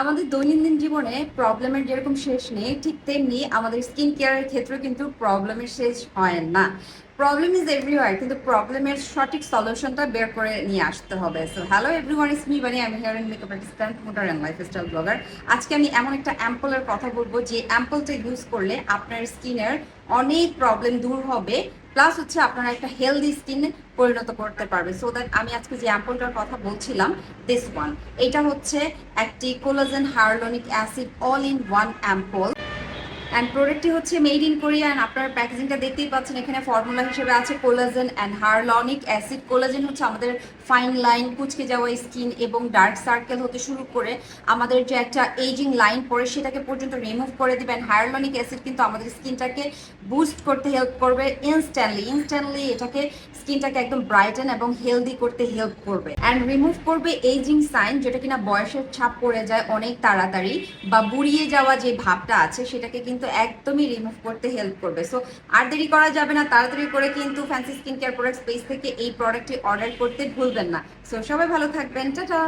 আমাদের দৈনন্দিন জীবনে প্রবলেমের যেরকম শেষ নেই, ঠিক তেমনি আমাদের স্কিন কেয়ারের ক্ষেত্রেও কিন্তু প্রবলেমের শেষ হয় না। প্রবলেম ইজ এভরিওয়ার কিন্তু প্রবলেমের সঠিক সলিউশনটা বের করে নিয়ে আসতে হবে। So hello everyone is me Bani আমি hair and makeup artist and promoter and lifestyle blogger আজকে আমি এমন একটা অ্যাম্পলের কথা বলব যে অ্যাম্পলটা ইউজ করলে আপনার স্কিনের অনেক প্রবলেম দূর হবে। প্লাস হচ্ছে আপনারা একটা হেলদি স্কিন পরিণত করতে পারবে। সো দ্যাট আমি আজকে যে অ্যাম্পলটার কথা বলছিলাম দিস ওয়ান এটা হচ্ছে একটি collagen hyaluronic acid all in one ampoule and প্রোডাক্টটি হচ্ছে মেড ইন কোরিয়া অ্যান্ড আপনার প্যাকেজিংটা দেখতেই পাচ্ছেন, এখানে ফর্মুলা হিসেবে আছে collagen and hyaluronic acid collagen হচ্ছে আমাদের ফাইন লাইন কুচকে যাওয়া স্কিন এবং ডার্ক সার্কেল হতে শুরু করে আমাদের যে একটা এইজিং লাইন পড়ে সেটাকে পর্যন্ত রিমুভ করে দিবেন হায়ারলনিক অ্যাসিড কিন্তু আমাদের স্কিনটাকে বুস্ট করতে হেল্প করবে ইনস্ট্যান্টলি ইনস্ট্যান্টলি এটাকে স্কিনটাকে একদম ব্রাইটেন এবং হেলদি করতে হেল্প করবে। অ্যান্ড রিমুভ করবে এইজিং সাইন যেটা কিনা বয়সের ছাপ পড়ে যায় অনেক তাড়াতাড়ি বা বুড়িয়ে যাওয়া যে ভাবটা আছে সেটাকে কিন্তু একদমই রিমুভ করতে হেল্প করবে। সো আর দেরি করা যাবে না, তাড়াতাড়ি করে কিন্তু fancy skin care product space থেকে এই প্রোডাক্টটি অর্ডার করতে ভুলবেন না। সো সবাই ভালো থাকবেন, টাটা!